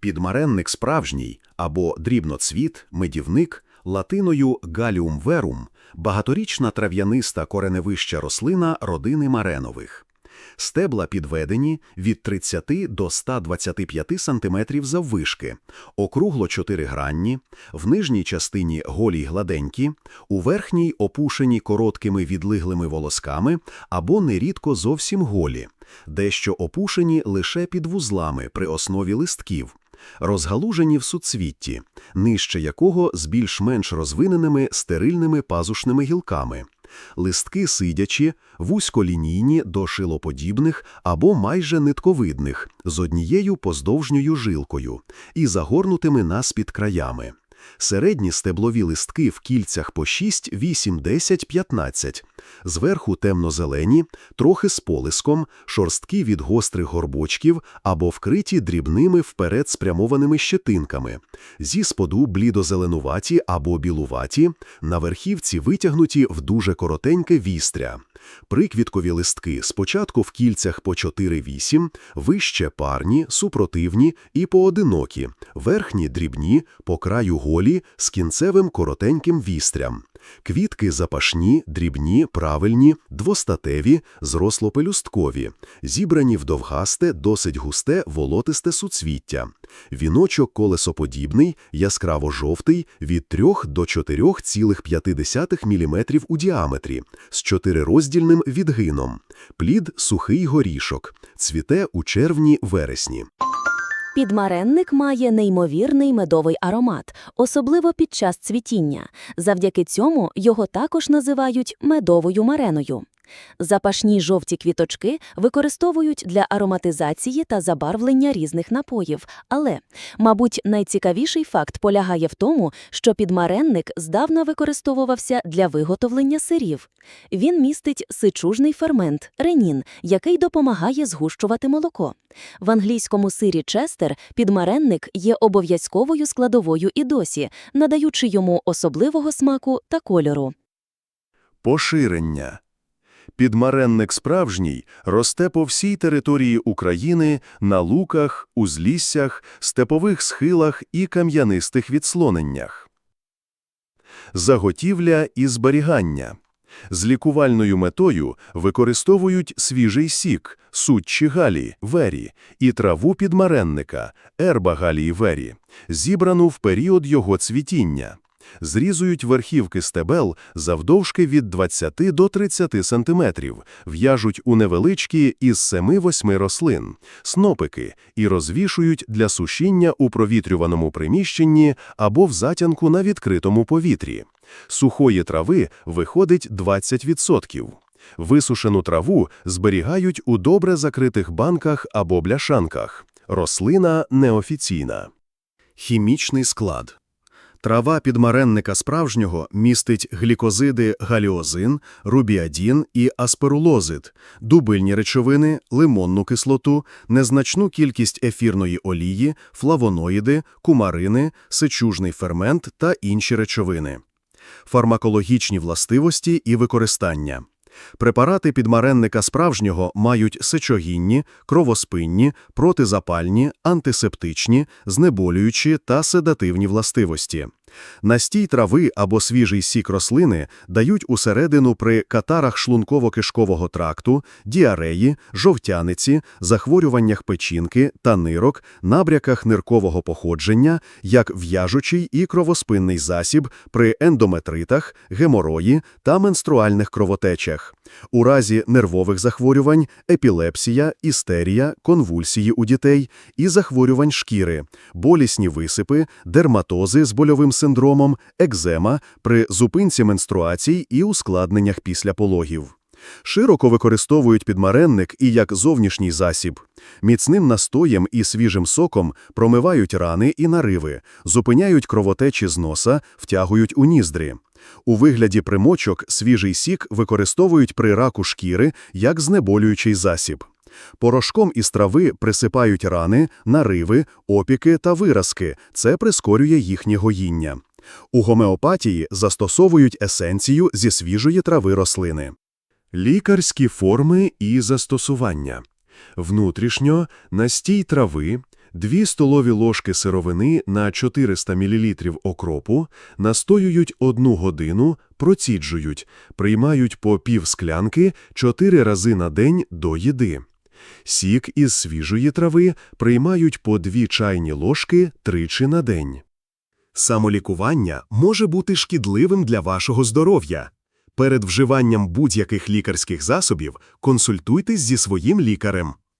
Підмаренник справжній або дрібноцвіт, медівник, латиною галіум верум – багаторічна трав'яниста кореневища рослина родини маренових. Стебла підведені від 30 до 125 см заввишки, округло чотиригранні, в нижній частині голі й гладенькі, у верхній опушені короткими відлиглими волосками або нерідко зовсім голі, дещо опушені лише під вузлами при основі листків, розгалужені в суцвітті, нижче якого з більш-менш розвиненими стерильними пазушними гілками. Листки сидячі, вузьколінійні до шилоподібних або майже нитковидних, з однією поздовжньою жилкою і загорнутими наспід краями. Середні стеблові листки в кільцях по 6, 8, 10, 15. Зверху темно-зелені, трохи з полиском, шорсткі від гострих горбочків або вкриті дрібними вперед спрямованими щетинками. Зі споду блідозеленуваті або білуваті, на верхівці витягнуті в дуже коротеньке вістря. Приквіткові листки спочатку в кільцях по 4-8, вище парні, супротивні і поодинокі, верхні дрібні, по краю голі з кінцевим коротеньким вістрям. Квітки запашні, дрібні, правильні, двостатеві, зрослопелюсткові, зібрані в довгасте, досить густе, волотисте суцвіття. Віночок колесоподібний, яскраво-жовтий, від 3 до 4,5 мм у діаметрі, з чотирироздільним відгином. Плід – сухий горішок, цвіте у червні-вересні. Підмаренник має неймовірний медовий аромат, особливо під час цвітіння. Завдяки цьому його також називають медовою мареною. Запашні жовті квіточки використовують для ароматизації та забарвлення різних напоїв. Але, мабуть, найцікавіший факт полягає в тому, що підмаренник здавна використовувався для виготовлення сирів. Він містить сичужний фермент ренін, який допомагає згущувати молоко. В англійському сирі Честер підмаренник є обов'язковою складовою і досі, надаючи йому особливого смаку та кольору. Поширення. Підмаренник справжній росте по всій території України на луках, узліссях, степових схилах і кам'янистих відслоненнях. Заготівля і зберігання. З лікувальною метою використовують свіжий сік, суччі галі, вері і траву підмаренника, ерба галії вері, зібрану в період його цвітіння зрізують верхівки стебел завдовжки від 20 до 30 см, в'яжуть у невеличкі із 7-8 рослин, снопики і розвішують для сушіння у провітрюваному приміщенні або в затянку на відкритому повітрі. Сухої трави виходить 20%. Висушену траву зберігають у добре закритих банках або бляшанках. Рослина неофіційна. Хімічний склад. Трава підмаренника справжнього містить глікозиди галіозин, рубіадін і асперулозид, дубильні речовини, лимонну кислоту, незначну кількість ефірної олії, флавоноїди, кумарини, сечужний фермент та інші речовини. Фармакологічні властивості і використання. Препарати підмаренника справжнього мають сечогінні, кровоспинні, протизапальні, антисептичні, знеболюючі та седативні властивості. Настій трави або свіжий сік рослини дають усередину при катарах шлунково-кишкового тракту, діареї, жовтяниці, захворюваннях печінки та нирок, набряках ниркового походження, як в'яжучий і кровоспинний засіб при ендометритах, геморої та менструальних кровотечах. У разі нервових захворювань, епілепсія, істерія, конвульсії у дітей і захворювань шкіри, болісні висипи, дерматози з больовим синдромом, екзема при зупинці менструацій і ускладненнях після пологів. Широко використовують підмаренник і як зовнішній засіб. Міцним настоєм і свіжим соком промивають рани і нариви, зупиняють кровотечі з носа, втягують у ніздрі. У вигляді примочок свіжий сік використовують при раку шкіри як знеболюючий засіб. Порошком із трави присипають рани, нариви, опіки та виразки. Це прискорює їхнє гоїння. У гомеопатії застосовують есенцію зі свіжої трави рослини. Лікарські форми і застосування. Внутрішньо настій трави, Дві столові ложки сировини на 400 мл окропу настоюють одну годину, проціджують, приймають по пів склянки 4 рази на день до їди. Сік із свіжої трави приймають по дві чайні ложки тричі на день. Самолікування може бути шкідливим для вашого здоров'я. Перед вживанням будь-яких лікарських засобів консультуйтесь зі своїм лікарем.